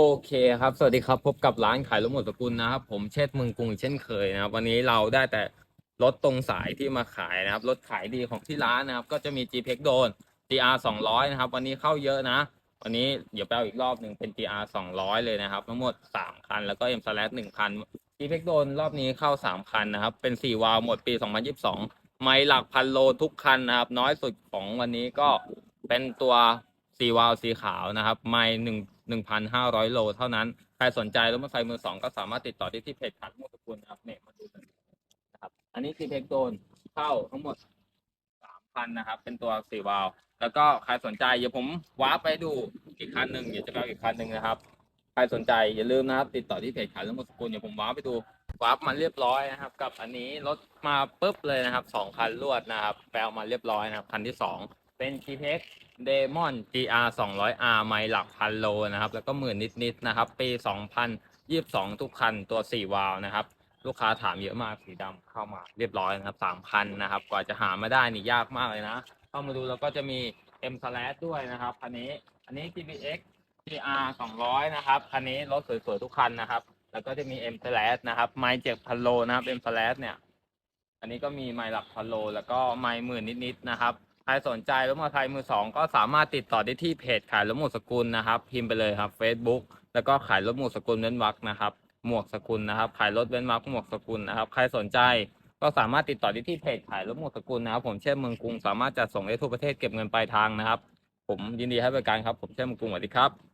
โอเคครับ สวัสดีครับพบกับร้านขายรถหมดสกุลนะครับ ผมเชษฐ์เมืองกรุงเช่นเคยนะครับ วันนี้เราได้แต่รถตรงสายที่มาขายนะครับรถขายดีของที่ร้านนะครับ ก็จะมี g p e x โดน GR 200 นะครับ วันนี้เข้าเยอะนะ วันนี้เดี๋ยวไปเอาอีกรอบหนึ่งเป็น GR 200 เลยนะครับ ทั้งหมด 3 คัน แล้วก็ M Slash 1คัน g p e x โดนรอบนี้เข้า 3 คันนะครับ เป็น 4 วาล์วหมดปี 2022 ไม่หลักพันโลทุกคันนะครับ น้อยสุดของวันนี้ก็เป็นตัวสีวาล์วสีขาวนะครับ ไม่ห นึ่งหนึ่งพันห้าร้อยโล เท่านั้น ใครสนใจรถมอเตอร์ไซค์มือสองก็สามารถติดต่อได้ที่เพจขัดมุสกุลนะครับเนี่ยมาดูกันนะครับ อันนี้คือเพจโดนเข้าทั้งหมดสามพันนะครับ เป็นตัวสีวาล์วแล้วก็ใครสนใจเดี๋ยวผมวาร์ปไปดูอีกคันหนึ่งเดี๋ยวจะไปอาอีกคันหนึ่งนะครับ ใครสนใจอย่าลืมนะครับ ติดต่อที่เพจขายรถมอเตอร์สกุลเดี๋ยวผมวาร์ปไปดูวาร์ปมาเรียบร้อยนะครับ กับอันนี้รถมาปุ๊บเลยนะครับสองคันรวดนะครับแปลมาเรียบร้อยนะครับ คันที่สอง เป็น g p e x Demon GR 200R ไมล์หลักพันโลนะครับ แล้วก็หมื่นนิดๆนะครับ ปี 2022 ทุกคันตัว 4 วาล์วนะครับ ลูกค้าถามเยอะมากสีดำเข้ามาเรียบร้อยนะครับ3คันนะครับ กว่าจะหามาได้นี่ยากมากเลยนะ เข้ามาดูแล้วก็จะมี M Slash ด้วยนะครับ คันนี้ อันนี้ GPX GR 200 นะครับ คันนี้รถสวยๆทุกคันนะครับ แล้วก็จะมี M Slash นะครับไมล์เจ็ดพันโลนะครับ M Slash เนี่ย อันนี้ก็มีไมล์หลักพันโล แล้วก็ไมล์หมื่นนิดๆนะครับ ครสนใจรถมอเตอร์ไซค์มือสองก็สามารถติดต่อได้ที่เพจขายรถหมวกสกุลนะครับ พิมพ์ไปเลยครับ Facebook แล้วก็ขายรถหมวกสกุลเว้นวรรคนะครับ หมวกสกุลนะครับ ขายรถเว้นวรรคหมวกสกุลนะครับ ใครสนใจก็สามารถติดต่อได้ที่เพจขายรถหมวกสกุลนะครับ ผมเช่นเมืองกรุงสามารถจัดส่งได้ทั่วประเทศเก็บเงินปลายทางนะครับ ผมยินดีให้บริการครับ ผมเช่นเมืองกรุงสวัสดีครับ